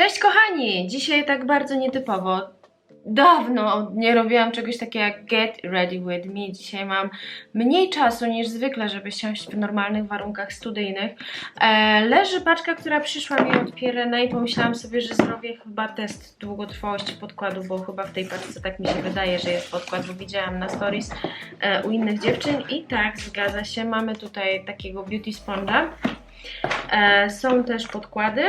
Cześć kochani! Dzisiaj tak bardzo nietypowo. Dawno nie robiłam czegoś takiego jak Get Ready With Me. Dzisiaj mam mniej czasu niż zwykle, żeby siąść w normalnych warunkach studyjnych. E, leży paczka, która przyszła mi od Pirena i pomyślałam sobie, że zrobię chyba test długotrwałości podkładu, bo chyba w tej paczce tak mi się wydaje, że jest podkład, bo widziałam na stories e, u innych dziewczyn i tak, zgadza się. Mamy tutaj takiego beauty sponge'a. E, są też podkłady,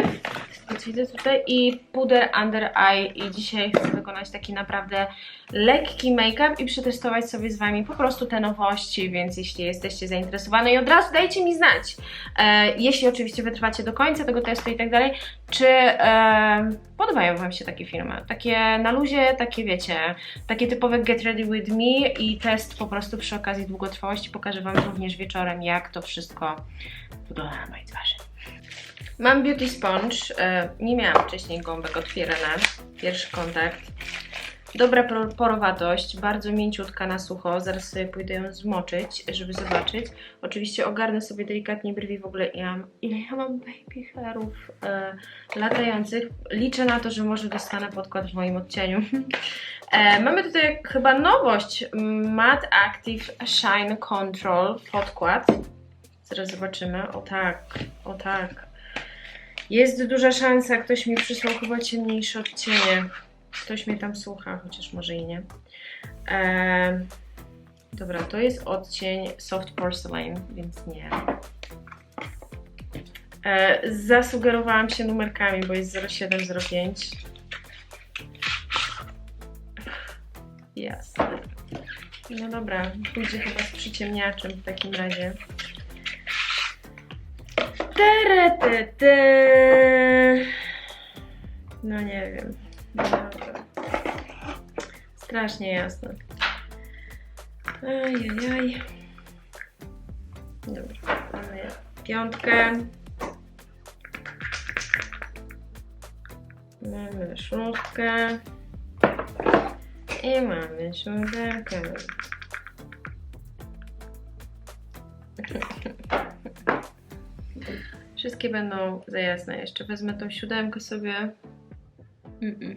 widzę tutaj, i puder under eye. I dzisiaj chcę wykonać taki naprawdę lekki make-up i przetestować sobie z Wami po prostu te nowości, więc jeśli jesteście zainteresowane i od razu dajcie mi znać, e, jeśli oczywiście wytrwacie do końca tego testu i tak dalej, czy e, podobają Wam się takie filmy. Takie na luzie, takie wiecie, takie typowe Get Ready With Me i test po prostu przy okazji długotrwałości pokażę Wam również wieczorem, jak to wszystko wygląda na mojej twarzy. Mam Beauty Sponge. e, Nie miałam wcześniej gąbek otwierane. Pierwszy kontakt. Dobra por- porowatość, bardzo mięciutka na sucho. Zaraz sobie pójdę ją zmoczyć, żeby zobaczyć. Oczywiście ogarnę sobie delikatnie brwi w ogóle. Ja mam, ile ja mam baby hairów e, latających. Liczę na to, że może dostanę podkład w moim odcieniu. E, mamy tutaj chyba nowość. Matte Active Shine Control podkład. Zaraz zobaczymy. O tak, o tak. Jest duża szansa, ktoś mi przysłał chyba ciemniejsze odcienie. Ktoś mnie tam słucha, chociaż może i nie. Eee, dobra, to jest odcień Soft Porcelain, więc nie. Eee, zasugerowałam się numerkami, bo jest 0705. Jasne. No dobra, pójdzie chyba z przyciemniaczem w takim razie. Tere, te, te. No nie wiem. No dobra. Strasznie jasne. Ajajaj. Dobra, mamy piątkę. Mamy szóstkę. I mamy siódemkę. Będą za jasne. Jeszcze wezmę tą siódemkę sobie. Mm-mm.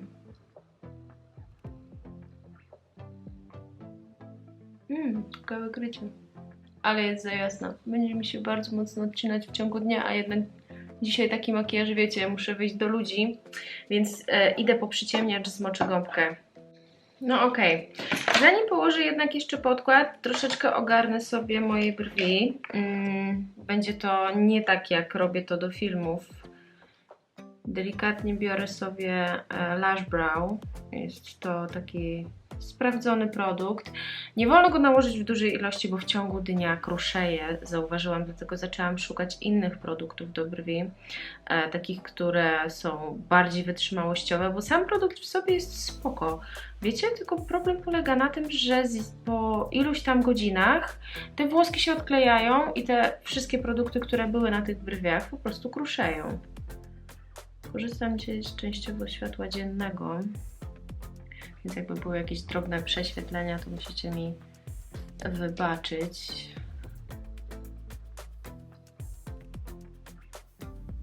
Mm, ciekawe krycie. Ale jest za jasna. Będzie mi się bardzo mocno odcinać w ciągu dnia, a jednak dzisiaj taki makijaż, wiecie, muszę wyjść do ludzi, więc e, idę po przyciemniacz, zmoczę gąbkę. No okej. Zanim położę jednak jeszcze podkład, troszeczkę ogarnę sobie moje brwi. Mm, będzie to nie tak jak robię to do filmów. Delikatnie biorę sobie e, Lash Brow. Jest to taki sprawdzony produkt. Nie wolno go nałożyć w dużej ilości, bo w ciągu dnia kruszeje. Zauważyłam, dlatego zaczęłam szukać innych produktów do brwi. E, takich, które są bardziej wytrzymałościowe, bo sam produkt w sobie jest spoko. Wiecie, tylko problem polega na tym, że z, po iluś tam godzinach te włoski się odklejają i te wszystkie produkty, które były na tych brwiach, po prostu kruszeją. Korzystam dzisiaj z częściowo światła dziennego, więc jakby były jakieś drobne prześwietlenia, to musicie mi wybaczyć.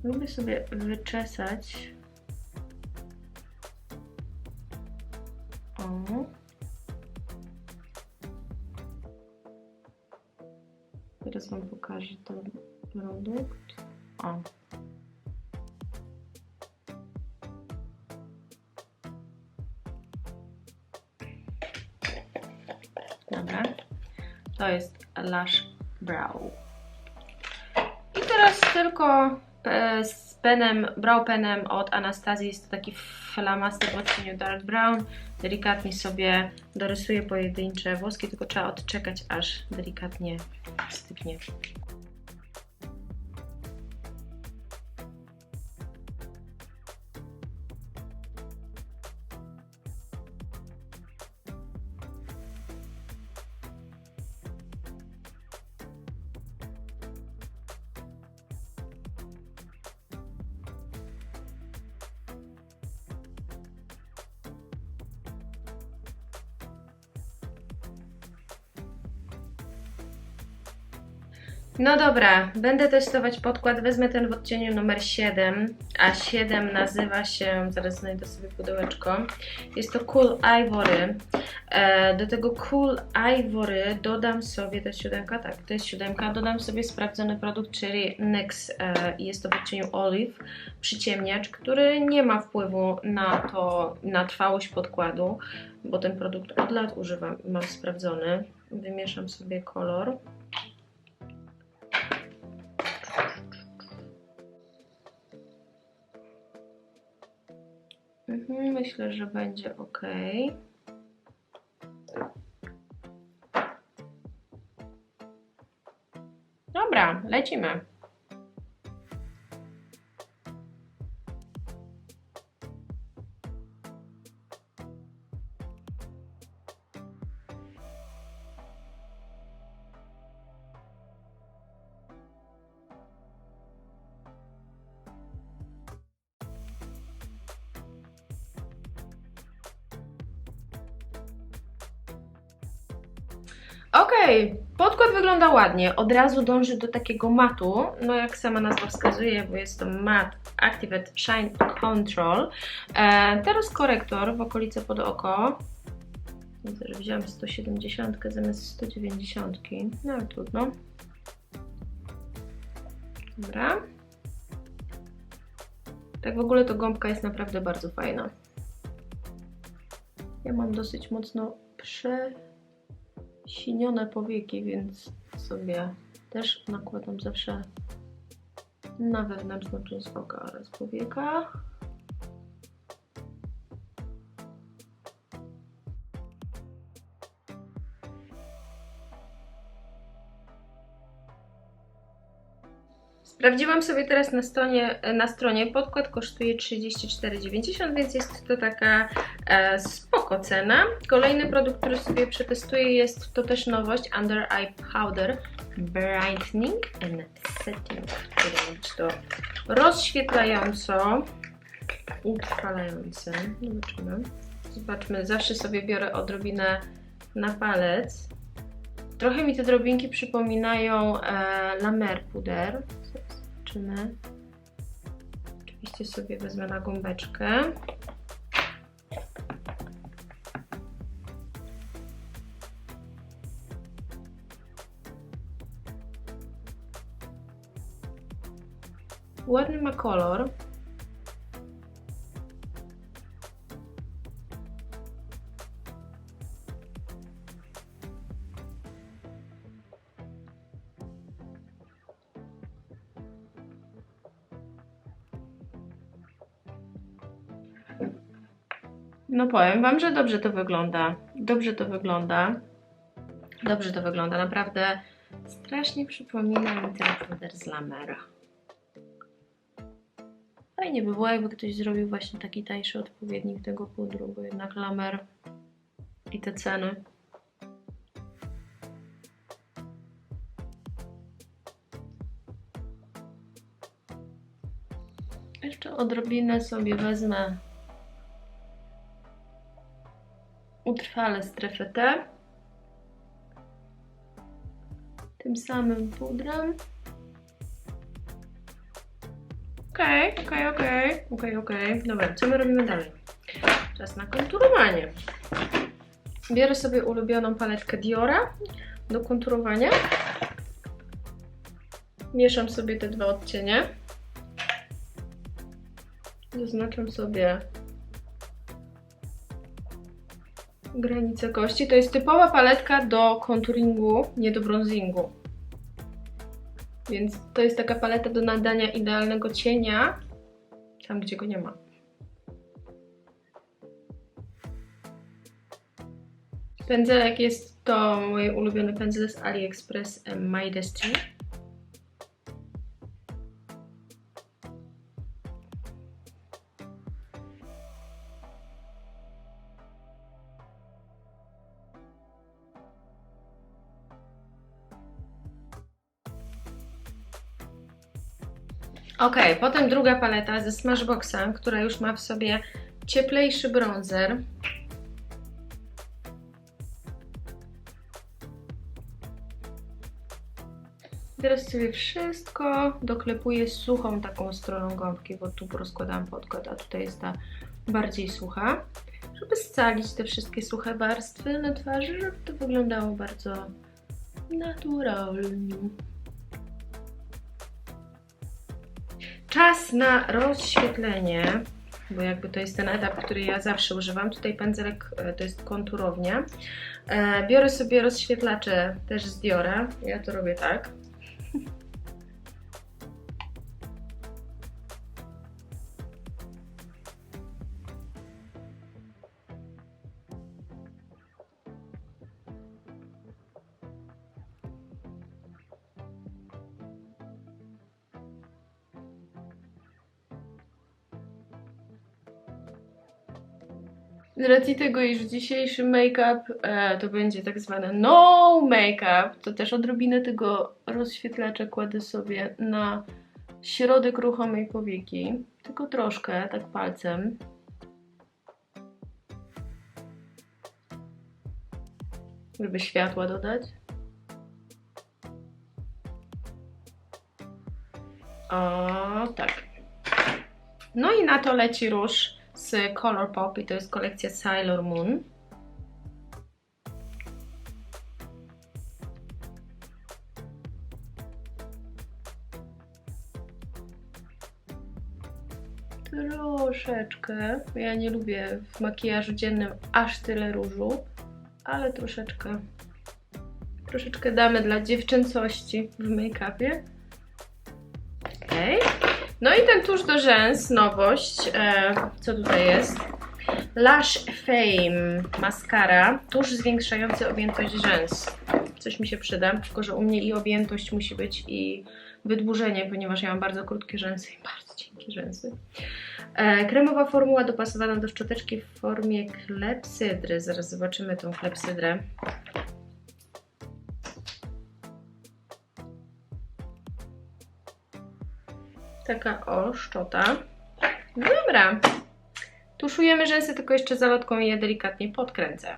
Lubię sobie wyczesać O. Teraz Wam pokażę ten produkt. O. To jest Lash Brow. I teraz tylko e, z penem, brow penem od Anastazji jest to taki flamaster w odcieniu dark brown. Delikatnie sobie dorysuję pojedyncze włoski, tylko trzeba odczekać aż delikatnie stygnie. No dobra, będę testować podkład. Wezmę ten w odcieniu numer 7, A7 nazywa się, zaraz znajdę sobie pudełeczko, jest to Cool Ivory. E, do tego Cool Ivory dodam sobie, to jest siódemka, tak, to jest siódemka, dodam sobie sprawdzony produkt, czyli NYX e, jest to w odcieniu Olive, przyciemniacz, który nie ma wpływu na to, na trwałość podkładu, bo ten produkt od lat używam mam sprawdzony. Wymieszam sobie kolor. Myślę, że będzie ok. Dobra, lecimy. Okej, podkład wygląda ładnie. Od razu dąży do takiego matu. No jak sama nazwa wskazuje, bo jest to mat Activate Shine Control. E, teraz korektor w okolicy pod oko. Widzę, że wziąłem 170 zamiast 190. No ale trudno. Dobra. Tak w ogóle to gąbka jest naprawdę bardzo fajna. Ja mam dosyć mocno prze sinione powieki, więc sobie też nakładam zawsze na wewnętrzną część oka oraz powieka. Sprawdziłam sobie teraz na stronie, na stronie podkład kosztuje 34,90, więc jest to taka e, spoko cena. Kolejny produkt, który sobie przetestuję jest to też nowość Under Eye Powder Brightening and Setting, który być to rozświetlająco utrwalające. Zobaczymy. Zobaczmy, zawsze sobie biorę odrobinę na palec. Trochę mi te drobinki przypominają e, La Mer Puder. Zobaczymy. Oczywiście sobie wezmę na gąbeczkę. Ładny ma kolor. No powiem Wam, że dobrze to wygląda. Dobrze to wygląda. Dobrze to wygląda. Naprawdę strasznie przypomina mi ten puder z Lamera. Fajnie by było, jakby ktoś zrobił właśnie taki tańszy odpowiednik tego pudru, bo jednak Lamer i te ceny. Jeszcze odrobinę sobie wezmę utrwalę strefę T tym samym pudrem. Okej, okej, okej, okej, okej. Dobra, co my robimy dalej? Czas na konturowanie. Biorę sobie ulubioną paletkę Diora do konturowania. Mieszam sobie te dwa odcienie. Zaznaczam sobie granice kości. To jest typowa paletka do konturingu, nie do bronzingu. Więc to jest taka paleta do nadania idealnego cienia tam, gdzie go nie ma. Pędzelek jest to mój ulubiony pędzel z AliExpress My Destiny. Ok, potem druga paleta ze Smashboxa, która już ma w sobie cieplejszy bronzer. Teraz sobie wszystko doklepuję suchą taką stroną gąbki, bo tu rozkładałam podkład, a tutaj jest ta bardziej sucha, żeby scalić te wszystkie suche warstwy na twarzy, żeby to wyglądało bardzo naturalnie. Czas na rozświetlenie, bo jakby to jest ten etap, który ja zawsze używam. Tutaj pędzelek e, to jest konturownia. E, Biorę sobie rozświetlacze też z Diora. Ja to robię tak. Z racji tego, iż dzisiejszy make-up e, to będzie tak zwane no make-up, to też odrobinę tego rozświetlacza kładę sobie na środek ruchomej powieki. Tylko troszkę, tak palcem. Żeby światła dodać. O, tak. No i na to leci róż z Color Pop i to jest kolekcja Sailor Moon. Troszeczkę. Ja nie lubię w makijażu dziennym aż tyle różu, ale troszeczkę. Troszeczkę damy dla dziewczęcości w make-upie. No i ten tusz do rzęs, nowość. E, co tutaj jest? Lash Fame Mascara. Tusz zwiększający objętość rzęs. Coś mi się przyda, tylko że u mnie i objętość musi być i wydłużenie, ponieważ ja mam bardzo krótkie rzęsy i bardzo cienkie rzęsy. E, kremowa formuła dopasowana do szczoteczki w formie klepsydry. Zaraz zobaczymy tą klepsydrę. Taka o, szczota. Dobra. Tuszujemy rzęsy, tylko jeszcze zalotką je delikatnie podkręcę.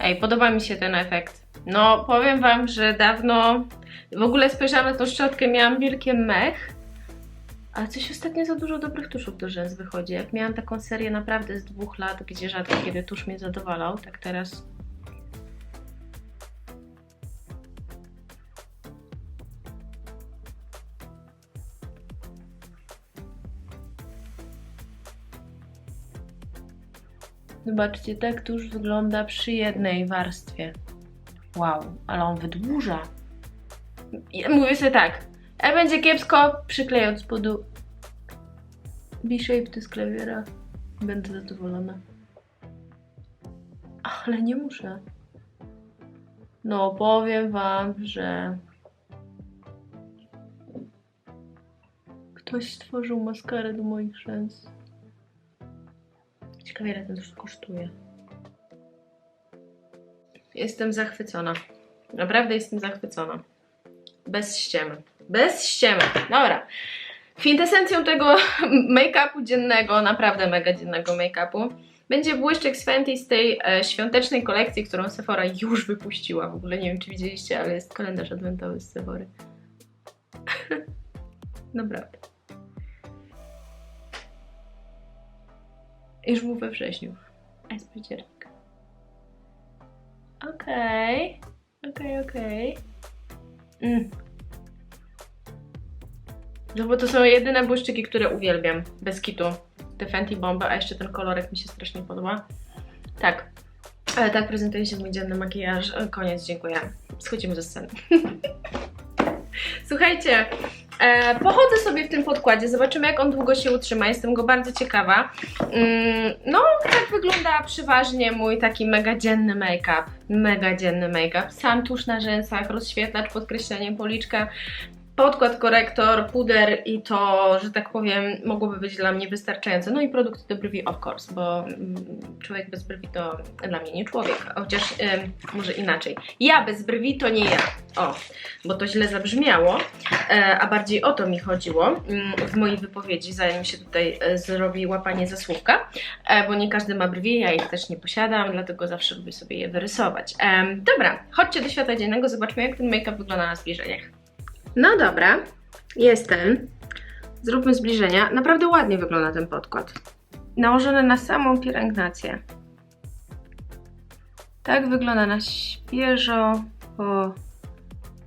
Ej, podoba mi się ten efekt. No, powiem Wam, że dawno w ogóle spojrzałam na tą szczotkę, miałam wielkie mech, ale coś ostatnio za dużo dobrych tuszów do rzęs wychodzi. Jak miałam taką serię naprawdę z dwóch lat, gdzie rzadko kiedy tusz mnie zadowalał, tak teraz Zobaczcie, tak tuż wygląda przy jednej warstwie. Wow, ale on wydłuża. Ja mówię sobie tak, będzie kiepsko, przykleję od spodu B-Shape z klawiera. Będę zadowolona. Ale nie muszę. No, powiem wam, że ktoś stworzył maskarę do moich rzęs. Ciekawe, ile ten już kosztuje. Jestem zachwycona. Naprawdę jestem zachwycona. Bez ściemy. Bez ściemy. Dobra. Kwintesencją tego make-upu dziennego, naprawdę mega dziennego make-upu, będzie błyszczyk z Fenty z tej e, świątecznej kolekcji, którą Sephora już wypuściła. W ogóle nie wiem, czy widzieliście, ale jest kalendarz adwentowy z Sephory. naprawdę. Już był we wrześniu. A jest październik. Okej. Okej, okej. Mm. No bo to są jedyne błyszczyki, które uwielbiam. Bez kitu. Te Fenty Bomby, a jeszcze ten kolorek mi się strasznie podoba. Tak. Ale tak prezentuje się mój dzienny makijaż. E, Koniec, dziękuję. Schodzimy ze sceny. Słuchajcie, e, pochodzę sobie w tym podkładzie, zobaczymy jak on długo się utrzyma, jestem go bardzo ciekawa. Mm, no, tak wygląda przeważnie mój taki mega dzienny make-up. Mega dzienny make-up. Sam tusz na rzęsach, rozświetlacz, podkreślenie policzka. Podkład, korektor, puder i to, że tak powiem, mogłoby być dla mnie wystarczające. No i produkty do brwi, of course, bo mm, człowiek bez brwi to dla mnie nie człowiek, chociaż em, może inaczej. Ja bez brwi to nie ja. O, bo to źle zabrzmiało, e, a bardziej o to mi chodziło mm, w mojej wypowiedzi, zanim się tutaj e, zrobi łapanie za słówka, e, bo nie każdy ma brwi, ja ich też nie posiadam, dlatego zawsze lubię sobie je wyrysować. Dobra, chodźcie do świata dziennego, zobaczmy jak ten make-up wygląda na zbliżeniach. No dobra, jestem. Zróbmy zbliżenia. Naprawdę ładnie wygląda ten podkład. Nałożony na samą pielęgnację. Tak wygląda na świeżo po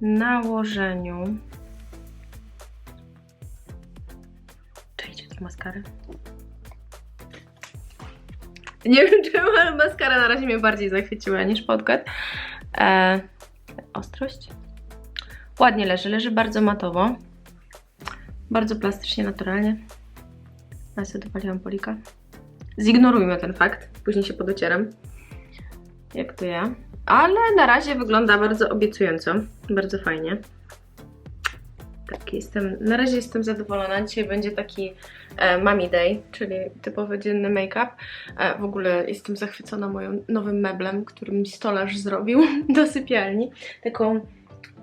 nałożeniu. Czekajcie, to maskarę. Nie wiem czemu, ale maskara na razie mnie bardziej zachwyciła niż podkład. E, ostrość. Ładnie leży, leży bardzo matowo. Bardzo plastycznie, naturalnie. Ja sobie dopaliłam polika. Zignorujmy ten fakt, później się podocieram. Jak to ja. Ale na razie wygląda bardzo obiecująco. Bardzo fajnie. Tak, jestem, na razie jestem zadowolona. Dzisiaj będzie taki e, Mami Day, czyli typowy dzienny make-up. E, w ogóle jestem zachwycona moim nowym meblem, który mi stolarz zrobił do sypialni. Taką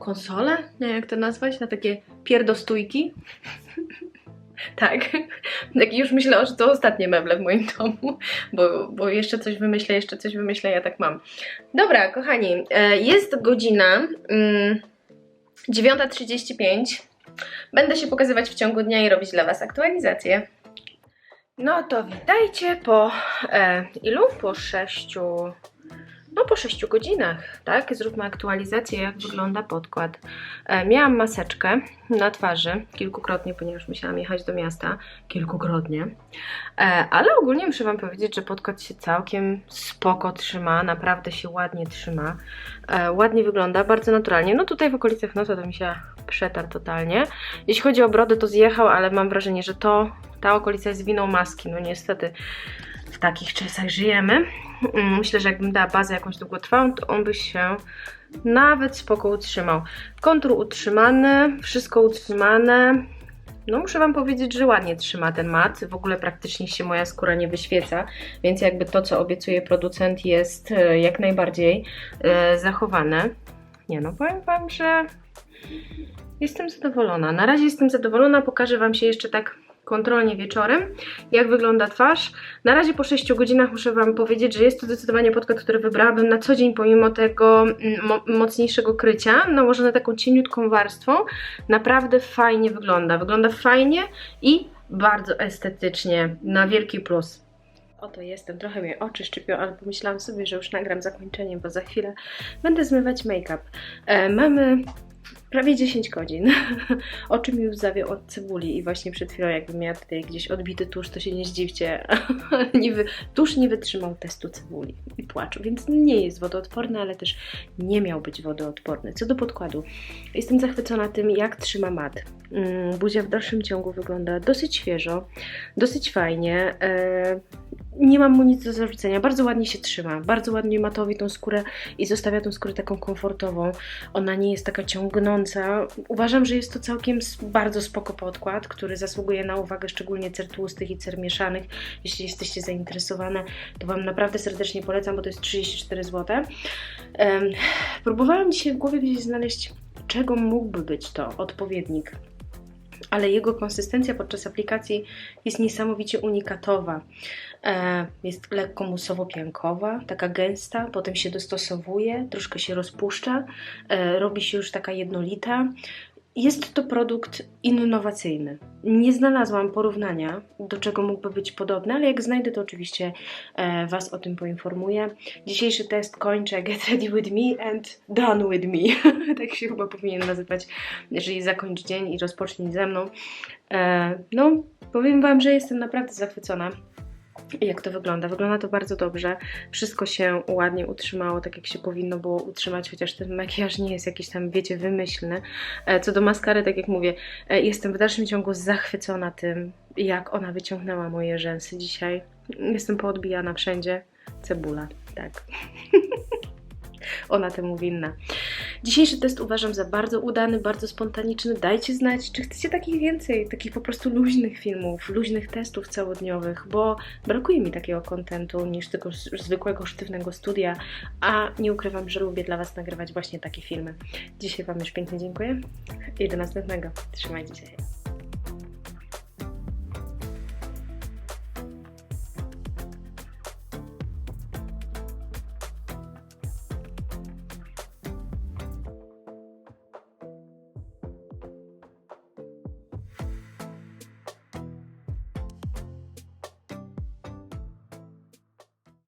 konsolę, nie wiem jak to nazwać, na takie pierdostójki. tak, tak już myślę, że to ostatnie meble w moim domu, bo, bo jeszcze coś wymyślę, jeszcze coś wymyślę, ja tak mam. Dobra, kochani, e, jest godzina mm, 9.35. Będę się pokazywać w ciągu dnia i robić dla Was aktualizacje. No to witajcie po e, ilu? Po sześciu no po 6 godzinach, tak? Zróbmy aktualizację, jak wygląda podkład. E, miałam maseczkę na twarzy kilkukrotnie, ponieważ musiałam jechać do miasta kilkukrotnie. E, ale ogólnie muszę Wam powiedzieć, że podkład się całkiem spoko trzyma, naprawdę się ładnie trzyma. E, ładnie wygląda, bardzo naturalnie. No tutaj w okolicach nosa to mi się przetarł totalnie. Jeśli chodzi o brodę, to zjechał, ale mam wrażenie, że to, ta okolica jest winą maski. No niestety w takich czasach żyjemy. Mm, Myślę, że jakbym dała bazę jakąś długotrwałą, to on by się nawet spoko utrzymał. Kontur utrzymany, wszystko utrzymane. No muszę Wam powiedzieć, że ładnie trzyma ten mat. W ogóle praktycznie się moja skóra nie wyświeca, więc jakby to, co obiecuje producent jest e, jak najbardziej e, zachowane. Nie no, powiem Wam, że jestem zadowolona. Na razie jestem zadowolona, pokażę Wam się jeszcze tak kontrolnie wieczorem, jak wygląda twarz. Na razie po 6 godzinach muszę Wam powiedzieć, że jest to zdecydowanie podkład, który wybrałabym na co dzień, pomimo tego mm, mo mocniejszego krycia, nałożone taką cieniutką warstwą. Naprawdę fajnie wygląda. Wygląda fajnie i bardzo estetycznie, na wielki plus. Oto jestem, trochę mnie oczy szczypią, ale pomyślałam sobie, że już nagram zakończenie, bo za chwilę będę zmywać make-up. E, mamy prawie 10 godzin. Oczy mi już zawiał od cebuli i właśnie przed chwilą jakbym miała tutaj gdzieś odbity tusz, to się nie zdziwcie. nie. Tusz nie wytrzymał testu cebuli i płaczu, więc nie jest wodoodporny, ale też nie miał być wodoodporny. Co do podkładu, jestem zachwycona tym, jak trzyma mat. Mm, Buzia w dalszym ciągu wygląda dosyć świeżo, dosyć fajnie. E, nie mam mu nic do zarzucenia. Bardzo ładnie się trzyma, bardzo ładnie matowi tą skórę i zostawia tą skórę taką komfortową. Ona nie jest taka ciągnąca. Uważam, że jest to całkiem bardzo spoko podkład, który zasługuje na uwagę, szczególnie cer tłustych i cer mieszanych. Jeśli jesteście zainteresowane, to Wam naprawdę serdecznie polecam, bo to jest 34 zł. Próbowałam dzisiaj w głowie gdzieś znaleźć, czego mógłby być to odpowiednik ale jego konsystencja podczas aplikacji jest niesamowicie unikatowa. E, Jest lekko musowo-piankowa, taka gęsta, potem się dostosowuje, troszkę się rozpuszcza, e, robi się już taka jednolita. Jest to produkt innowacyjny. Nie znalazłam porównania, do czego mógłby być podobny, ale jak znajdę, to oczywiście e, Was o tym poinformuję. Dzisiejszy test kończę Get Ready With Me and Done With Me. tak się chyba powinien nazywać, jeżeli zakończ dzień i rozpocznij ze mną. E, no, powiem Wam, że jestem naprawdę zachwycona. Jak to wygląda? Wygląda to bardzo dobrze. Wszystko się ładnie utrzymało, tak jak się powinno było utrzymać, chociaż ten makijaż nie jest jakiś tam, wiecie, wymyślny. E, Co do maskary, tak jak mówię, e, jestem w dalszym ciągu zachwycona tym, jak ona wyciągnęła moje rzęsy dzisiaj. Jestem poodbijana wszędzie. Cebula, tak. ona temu winna. Dzisiejszy test uważam za bardzo udany, bardzo spontaniczny. Dajcie znać, czy chcecie takich więcej, takich po prostu luźnych filmów, luźnych testów całodniowych, bo brakuje mi takiego kontentu niż tylko zwykłego sztywnego studia, a nie ukrywam, że lubię dla Was nagrywać właśnie takie filmy. Dzisiaj Wam już pięknie dziękuję i do następnego. Trzymajcie się.